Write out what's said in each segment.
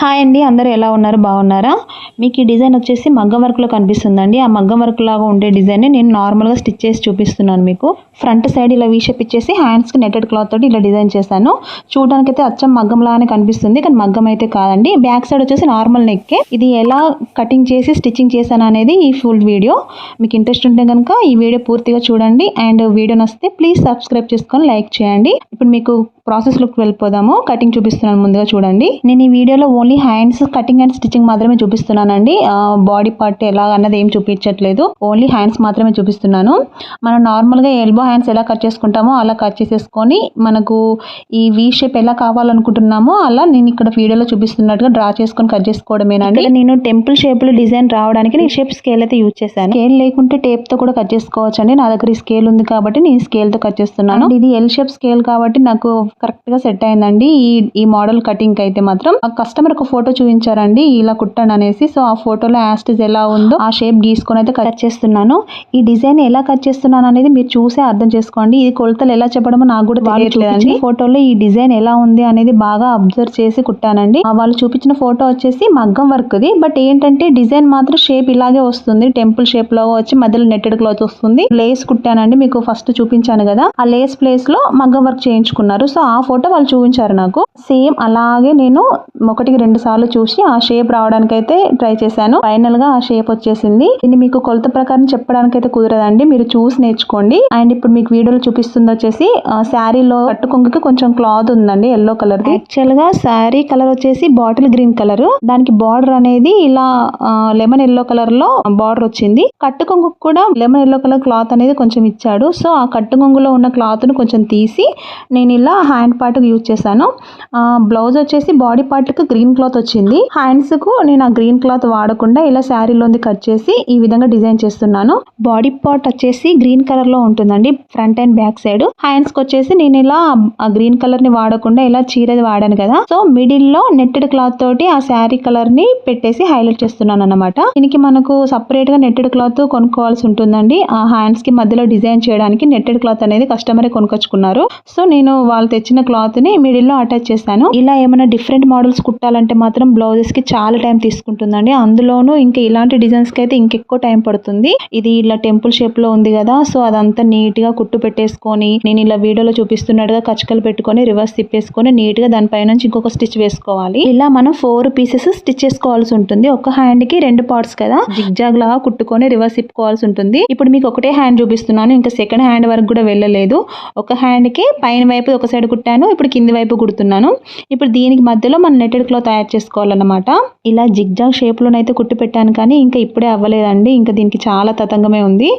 Hi అండి అందరూ ఎలా ఉన్నారు? బాగున్నారా? మీకు ఈ డిజైన్ వచ్చేసి మగ్గం వర్క్లో కనిపిస్తుందండి. ఆ మగ్గం వర్క్ లాగా ఉండే డిజైన్ నేను నార్మల్గా స్టిచ్ చేసి చూపిస్తున్నాను మీకు. ఫ్రంట్ సైడ్ ఇలా వీషేప్ ఇచ్చేసి హ్యాండ్స్కి నెట్టెడ్ క్లాత్ తోటి ఇలా డిజైన్ చేశాను. చూడడానికైతే అయితే అచ్చం మగ్గం లాగానే కనిపిస్తుంది కానీ మగ్గం అయితే కాదండి. బ్యాక్ సైడ్ వచ్చేసి నార్మల్ నెక్కే ఇది ఎలా కటింగ్ చేసి స్టిచ్చింగ్ చేశాను అనేది ఈ ఫుల్ వీడియో మీకు ఇంట్రెస్ట్ ఉంటే కనుక ఈ వీడియో పూర్తిగా చూడండి. అండ్ వీడియో నస్తే ప్లీజ్ సబ్స్క్రైబ్ చేసుకొని లైక్ చేయండి. ఇప్పుడు మీకు ప్రాసెస్లోకి వెళ్ళిపోదాము. కటింగ్ చూపిస్తున్నాను ముందుగా చూడండి. నేను ఈ వీడియోలో only hands cutting and stitching మాత్రమే చూపిస్తున్నానండి. బాడీ పార్ట్ ఎలా అన్నది ఏం చూపించట్లేదు. ఓన్లీ హ్యాండ్స్ మాత్రమే చూపిస్తున్నాను. మనం నార్మల్గా ఎల్బో హ్యాండ్స్ ఎలా కట్ చేసుకుంటామో అలా కట్ చేసేసుకొని మనకు ఈ వీ షేప్ ఎలా కావాలనుకుంటున్నామో అలా నేను ఇక్కడ వీడియోలో చూపిస్తున్నట్టుగా డ్రా చేసుకొని కట్ చేసుకోవడమేనండి. నేను టెంపుల్ షేప్లో డిజైన్ రావడానికి నేను షేప్ స్కేల్ అయితే యూజ్ చేశాను. స్కేల్ లేకుంటే టేప్తో కూడా కట్ చేసుకోవచ్చు అండి నా దగ్గర స్కేల్ ఉంది కాబట్టి నేను స్కేల్తో కట్ చేస్తున్నాను. ఇది ఎల్ షేప్ స్కేల్ కాబట్టి నాకు కరెక్ట్గా సెట్ అయిందండి. ఈ ఈ మోడల్ కటింగ్ అయితే మాత్రం. కస్టమర్ ఒక ఫోటో చూపించారండి ఇలా కుట్టండి అనేసి. సో ఆ ఫోటోలో యాస్టిజ్ ఎలా ఉందో ఆ షేప్ గీసుకొని అయితే కట్ చేస్తున్నాను. ఈ డిజైన్ ఎలా కట్ చేస్తున్నాను అనేది మీరు చూసే అర్థం చేసుకోండి. ఇది కొలతలు ఎలా చెప్పడమో నాకు కూడా తెలియట్లేదండి. ఫోటోలో ఈ డిజైన్ ఎలా ఉంది అనేది బాగా అబ్జర్వ్ చేసి కుట్టానండి. వాళ్ళు చూపించిన ఫోటో వచ్చేసి మగ్గం వర్క్ ది బట్ ఏంటంటే డిజైన్ మాత్రం షేప్ ఇలాగే వస్తుంది. టెంపుల్ షేప్లో వచ్చి మధ్యలో నెట్టెడ్ క్లాత్ వస్తుంది. లేస్ కుట్టానండి మీకు ఫస్ట్ చూపించాను కదా. ఆ లేస్ ప్లేస్లో మగ్గం వర్క్ చేయించుకున్నారు. సో ఆ ఫోటో వాళ్ళు చూపించారు నాకు. సేమ్ అలాగే నేను ఒకటికి రెండు రెండు సార్లు చూసి ఆ షేప్ రావడానికైతే ట్రై చేశాను. ఫైనల్గా ఆ షేప్ వచ్చేసింది. దీన్ని మీకు కొలత ప్రకారం చెప్పడానికి అయితే కుదరదండి. మీరు చూసి నేర్చుకోండి. అండ్ ఇప్పుడు మీకు వీడియోలో చూపిస్తుంది వచ్చేసి శారీలో కట్టుకొంగుకి కొంచెం క్లాత్ ఉందండి ఎల్లో కలర్ యాక్చువల్గా శారీ కలర్ వచ్చేసి బాటిల్ గ్రీన్ కలర్. దానికి బార్డర్ అనేది ఇలా లెమన్ ఎల్లో కలర్లో బార్డర్ వచ్చింది. కట్టుకొంగు కూడా లెమన్ ఎల్లో కలర్ క్లాత్ అనేది కొంచెం ఇచ్చాడు. సో ఆ కట్టుకొంగులో ఉన్న క్లాత్ను కొంచెం తీసి నేను ఇలా హ్యాండ్ పార్ట్ యూజ్ చేశాను. బ్లౌజ్ వచ్చేసి బాడీ పార్ట్కి గ్రీన్ క్లాత్ వచ్చింది. హ్యాండ్స్కు నేను ఆ గ్రీన్ క్లాత్ వాడకుండా ఇలా శారీలోంది కట్ చేసి ఈ విధంగా డిజైన్ చేస్తున్నాను. బాడీ పార్ట్ వచ్చేసి గ్రీన్ కలర్లో ఉంటుందండి ఫ్రంట్ అండ్ బ్యాక్ సైడ్ హ్యాండ్స్కి వచ్చేసి నేను ఇలా ఆ గ్రీన్ కలర్ని వాడకుండా ఇలా చీరది వాడాను కదా. సో మిడిల్లో నెట్టెడ్ క్లాత్ తోటి ఆ శారీ కలర్ని పెట్టేసి హైలైట్ చేస్తున్నాను అన్నమాట. దీనికి మనకు సపరేట్గా నెట్టెడ్ క్లాత్ కొనుక్కోవాల్సి ఉంటుందండి. ఆ హ్యాండ్స్కి మధ్యలో డిజైన్ చేయడానికి నెట్టెడ్ క్లాత్ అనేది కస్టమర్ కొనుక్కొచ్చుకున్నారు. సో నేను వాళ్ళు తెచ్చిన క్లాత్ని మిడిల్లో అటాచ్ చేశాను. ఇలా ఏమైనా డిఫరెంట్ మోడల్స్ కుట్టాలని కుట్టాలంటే మాత్రం బ్లౌజెస్కి చాలా టైం తీసుకుంటుందండి. అందులోనూ ఇంకా ఇలాంటి డిజైన్స్కి అయితే ఇంకెక్కువ టైం పడుతుంది. ఇది ఇలా టెంపుల్ షేప్లో ఉంది కదా సో అదంతా నీట్గా కుట్టు పెట్టేసుకొని నేను ఇలా వీడియోలో చూపిస్తున్నట్టుగా కచ్చకలు పెట్టుకొని రివర్స్ తిప్పేసుకొని నీట్గా దానిపై నుంచి ఇంకొక స్టిచ్ వేసుకోవాలి. ఇలా మనం ఫోర్ పీసెస్ స్టిచ్ చేసుకోవాల్సి ఉంటుంది. ఒక హ్యాండ్కి రెండు పార్ట్స్ కదా జిగ్జాగ్ లాగా కుట్టుకొని రివర్స్ తిప్పుకోవాల్సి ఉంటుంది. ఇప్పుడు మీకు ఒకటే హ్యాండ్ చూపిస్తున్నాను ఇంకా సెకండ్ హ్యాండ్ వరకు కూడా వెళ్ళలేదు. ఒక హ్యాండ్కి పైన వైపు ఒక సైడ్ కుట్టాను ఇప్పుడు కింది వైపు కుడుతున్నాను. ఇప్పుడు దీనికి మధ్యలో మనం నెట్టెడ్ క్లాత్ తయారు చేసుకోవాలన్నమాట. ఇలా జిగ్జాగ్ షేప్ లోనైతే కుట్టు పెట్టాను కానీ ఇంకా ఇప్పుడే అవ్వలేదండి. ఇంకా దీనికి చాలా తతంగమే ఉంది.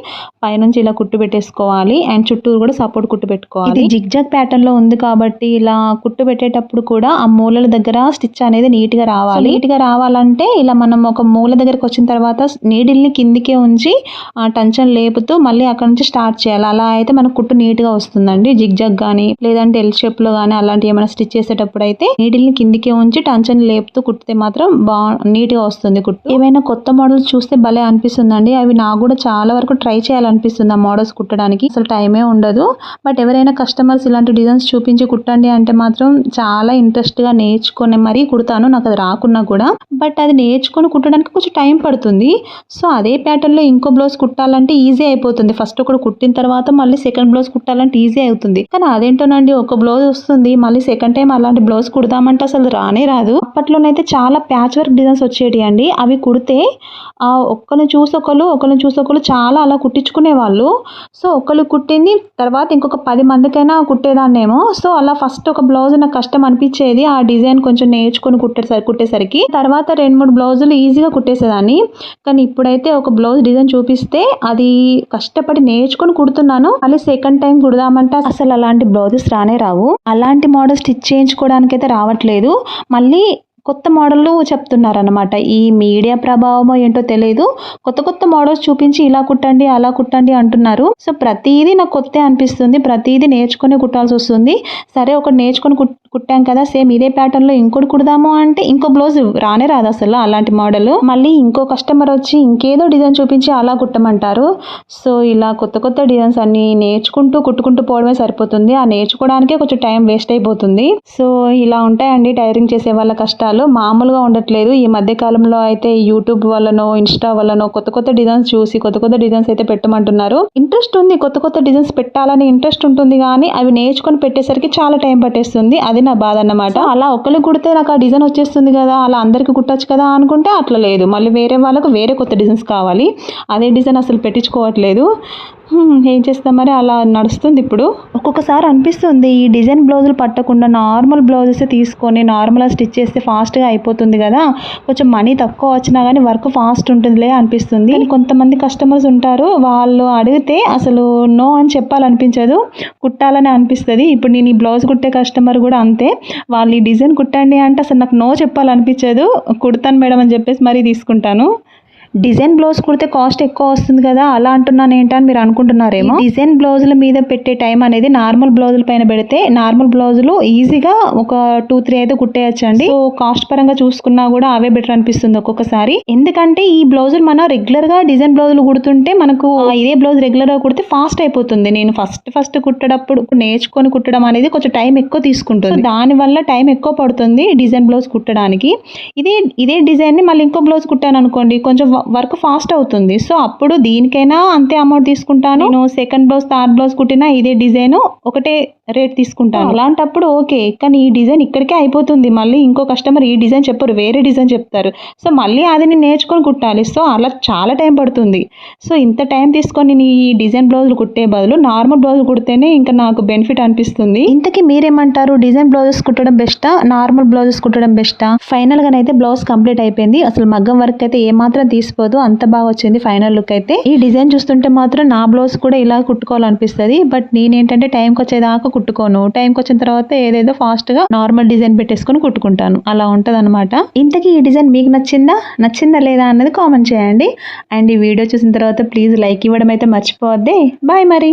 పైనుంచి ఇలా కుట్టు పెట్టేసుకోవాలి. అండ్ చుట్టూరు కూడా సపోర్ట్ కుట్టు పెట్టుకోవాలి. ఇది జిగ్జాగ్ ప్యాటర్న్లో ఉంది కాబట్టి ఇలా కుట్టు పెట్టేటప్పుడు కూడా ఆ మూలల దగ్గర స్టిచ్ అనేది నీట్గా రావాలి. నీట్గా రావాలంటే ఇలా మనం ఒక మూల దగ్గరకు వచ్చిన తర్వాత నీడిల్ని కిందికే ఉంచి ఆ టెన్షన్ లేపుతూ మళ్ళీ అక్కడ నుంచి స్టార్ట్ చేయాలి. అలా అయితే మనకు కుట్టు నీట్గా వస్తుందండి జిగ్జాగ్ గానీ లేదంటే ఎల్ షేప్లో గానీ అలాంటి ఏమైనా స్టిచ్ చేసేటప్పుడు అయితే నీడిల్ని కిందికే ఉంచి టెన్షన్ లేపుతూ కుట్టితే మాత్రం బా నీట్గా వస్తుంది కుట్టు. ఏమైనా కొత్త మోడల్స్ చూస్తే భలే అనిపిస్తుందండి. అవి నాకు కూడా చాలా వరకు ట్రై చేయాలనిపిస్తుంది ఆ మోడల్స్ కుట్టడానికి. అసలు టైమే ఉండదు. బట్ ఎవరైనా కస్టమర్స్ ఇలాంటి డిజైన్స్ చూపించి కుట్టండి అంటే మాత్రం చాలా ఇంట్రెస్ట్గా నేర్చుకుని నేర్చుకొని మరీ కుడతాను. నాకు అది రాకున్నా కూడా. బట్ అది నేర్చుకొని కుట్టడానికి కొంచెం టైం పడుతుంది. సో అదే ప్యాటర్న్లో ఇంకో బ్లౌజ్ కుట్టాలంటే ఈజీ అయిపోతుంది. ఫస్ట్ ఒకటి కుట్టిన తర్వాత మళ్ళీ సెకండ్ బ్లౌజ్ కుట్టాలంటే ఈజీ అవుతుంది. కానీ అదేంటోనండి ఒక బ్లౌజ్ వస్తుంది మళ్ళీ సెకండ్ టైం అలాంటి బ్లౌజ్ కుడదామంటే అసలు రానే రాదు. అప్పట్లోనైతే చాలా ప్యాచ్ వర్క్ డిజైన్స్ వచ్చేటి అండి. అవి కుడితే ఒక్కరిని చూసి ఒకళ్ళు ఒకరిని చూసి ఒకళ్ళు చాలా అలా కుట్టించుకునే వాళ్ళు సో ఒకళ్ళు కుట్టింది తర్వాత ఇంకొక పది మందికైనా కుట్టేదాన్నేమో. సో అలా ఫస్ట్ ఒక బ్లౌజ్ నాకు కష్టం అనిపించేది. ఆ డిజైన్ కొంచెం నేర్చుకొని కుట్టేసరి కుట్టేసరికి తర్వాత రెండు మూడు బ్లౌజులు ఈజీగా కుట్టేసేదాన్ని. కానీ ఇప్పుడైతే ఒక బ్లౌజ్ డిజైన్ చూపిస్తే అది కష్టపడి నేర్చుకొని కుడుతున్నాను. మళ్ళీ సెకండ్ టైం కుడదామంటే అసలు అలాంటి బ్లౌజెస్ రానే రావు. అలాంటి మోడల్ స్టిచ్ చేయించుకోవడానికి అయితే రావట్లేదు. మళ్ళీ కొత్త మోడళ్ళు చెప్తున్నారనమాట ఈ మీడియా ప్రభావమో ఏంటో తెలియదు కొత్త కొత్త మోడల్స్ చూపించి ఇలా కుట్టండి అలా కుట్టండి అంటున్నారు. సో ప్రతిదీ నాకు కొత్త అనిపిస్తుంది. ప్రతిదీ నేర్చుకొని కుట్టాల్సి వస్తుంది. సరే ఒకటి నేర్చుకొని కుట్టాం కదా సేమ్ ఇదే ప్యాటర్న్లో ఇంకోటి కుడదాము అంటే ఇంకో బ్లౌజ్ రానే రాదు అసలు అలాంటి మోడల్. మళ్ళీ ఇంకో కస్టమర్ వచ్చి ఇంకేదో డిజైన్ చూపించి అలా కుట్టమంటారు. సో ఇలా కొత్త కొత్త డిజైన్స్ అన్ని నేర్చుకుంటూ కుట్టుకుంటూ పోవడమే సరిపోతుంది. ఆ నేర్చుకోవడానికే కొంచెం టైం వేస్ట్ అయిపోతుంది. సో ఇలా ఉంటాయండి టైరింగ్ చేసే వాళ్ళ కష్టాలు. జీవితాలు మామూలుగా ఉండట్లేదు. ఈ మధ్య కాలంలో అయితే యూట్యూబ్ వల్లనో ఇన్స్టా వల్లనో కొత్త కొత్త డిజైన్స్ చూసి కొత్త కొత్త డిజైన్స్ అయితే పెట్టమంటున్నారు. ఇంట్రెస్ట్ ఉంది కొత్త కొత్త డిజైన్స్ పెట్టాలని ఇంట్రెస్ట్ ఉంటుంది కానీ అవి నేర్చుకొని పెట్టేసరికి చాలా టైం పట్టేస్తుంది. అది నా బాధ అన్నమాట. అలా ఒకరికి కుడితే నాకు ఆ డిజైన్ వచ్చేస్తుంది కదా అలా అందరికి కుట్టచ్చు కదా అనుకుంటే అట్లా లేదు. మళ్ళీ వేరే వాళ్ళకు వేరే కొత్త డిజైన్స్ కావాలి. అదే డిజైన్ అసలు పెట్టించుకోవట్లేదు. ఏం చేస్తాం మరి? అలా నడుస్తుంది ఇప్పుడు. ఒక్కొక్కసారి అనిపిస్తుంది ఈ డిజైన్ బ్లౌజులు పట్టకుండా నార్మల్ బ్లౌజెస్ తీసుకొని నార్మల్గా స్టిచ్ చేస్తే ఫాస్ట్గా అయిపోతుంది కదా. కొంచెం మనీ తక్కువ వచ్చినా కానీ వర్క్ ఫాస్ట్ ఉంటుందిలే అనిపిస్తుంది. కొంతమంది కస్టమర్స్ ఉంటారు వాళ్ళు అడిగితే అసలు నో అని చెప్పాలనిపించదు కుట్టాలని అనిపిస్తుంది. ఇప్పుడు నేను ఈ బ్లౌజ్ కుట్టే కస్టమర్ కూడా అంతే. వాళ్ళు ఈ డిజైన్ కుట్టండి అంటే అసలు నాకు నో చెప్పాలనిపించదు. కుడతాను మేడం అని చెప్పేసి మరీ తీసుకుంటాను. డిజైన్ బ్లౌజ్ కుడితే కాస్ట్ ఎక్కువ వస్తుంది కదా అలా అంటున్నాను ఏంటని మీరు అనుకుంటున్నారేమో. డిజైన్ బ్లౌజుల మీద పెట్టే టైం అనేది నార్మల్ బ్లౌజుల పైన పెడితే నార్మల్ బ్లౌజులు ఈజీగా ఒక టూ త్రీ అయితే కుట్టేయచ్చు అండి సో కాస్ట్ పరంగా చూసుకున్నా కూడా అవే బెటర్ అనిపిస్తుంది ఒక్కొక్కసారి. ఎందుకంటే ఈ బ్లౌజులు మనం రెగ్యులర్గా డిజైన్ బ్లౌజులు కుడుతుంటే మనకు ఇదే బ్లౌజ్ రెగ్యులర్గా కుడితే ఫాస్ట్ అయిపోతుంది. నేను ఫస్ట్ ఫస్ట్ కుట్టేటప్పుడు నేర్చుకొని కుట్టడం అనేది కొంచెం టైం ఎక్కువ తీసుకుంటుంది. దాని వల్ల టైం ఎక్కువ పడుతుంది డిజైన్ బ్లౌజ్ కుట్టడానికి. ఇదే ఇదే డిజైన్ని మళ్ళీ ఇంకో బ్లౌజ్ కుట్టాను అనుకోండి కొంచెం వర్క్ ఫాస్ట్ అవుతుంది. సో అప్పుడు దీనికైనా అంతే అమౌంట్ తీసుకుంటాను. నేను సెకండ్ బ్లౌజ్ థర్డ్ బ్లౌజ్ కుట్టినా ఇదే డిజైన్ ఒకటే రేట్ తీసుకుంటాను. అలాంటప్పుడు ఓకే కానీ ఈ డిజైన్ ఇక్కడికే అయిపోతుంది. మళ్ళీ ఇంకో కస్టమర్ ఈ డిజైన్ చెప్పరు వేరే డిజైన్ చెప్తారు. సో మళ్ళీ అది నేను నేర్చుకొని కుట్టాలి. సో అలా చాలా టైం పడుతుంది. సో ఇంత టైం తీసుకొని నేను ఈ డిజైన్ బ్లౌజులు కుట్టే బదులు నార్మల్ బ్లౌజ్ కుడితేనే ఇంకా నాకు బెనిఫిట్ అనిపిస్తుంది. ఇంతకీ మీరేమంటారు? డిజైన్ బ్లౌజెస్ కుట్టడం బెస్టా నార్మల్ బ్లౌజెస్ కుట్టడం బెస్టా ఫైనల్ గానైతే బ్లౌజ్ కంప్లీట్ అయిపోయింది. అసలు మగ్గం వర్క్ అయితే ఏ మాత్రం తీసిపోదు అంత బాగా వచ్చింది ఫైనల్ లుక్ అయితే. ఈ డిజైన్ చూస్తుంటే మాత్రం నా బ్లౌజ్ కూడా ఇలా కుట్టుకోవాలనిపిస్తుంది. బట్ నేనేంటంటే టైంకి వచ్చేదాకా కుట్టుకోను. టైంకి వచ్చిన తర్వాత ఏదేదో ఫాస్ట్గా నార్మల్ డిజైన్ పెట్టేసుకొని కుట్టుకుంటాను. అలా ఉంటది అనమాట ఇంతకీ ఈ డిజైన్ మీకు నచ్చిందా? నచ్చిందా లేదా అన్నది కామెంట్ చేయండి. అండ్ ఈ వీడియో చూసిన తర్వాత ప్లీజ్ లైక్ ఇవ్వడం అయితే మర్చిపోవద్దే. బాయ్ మరి.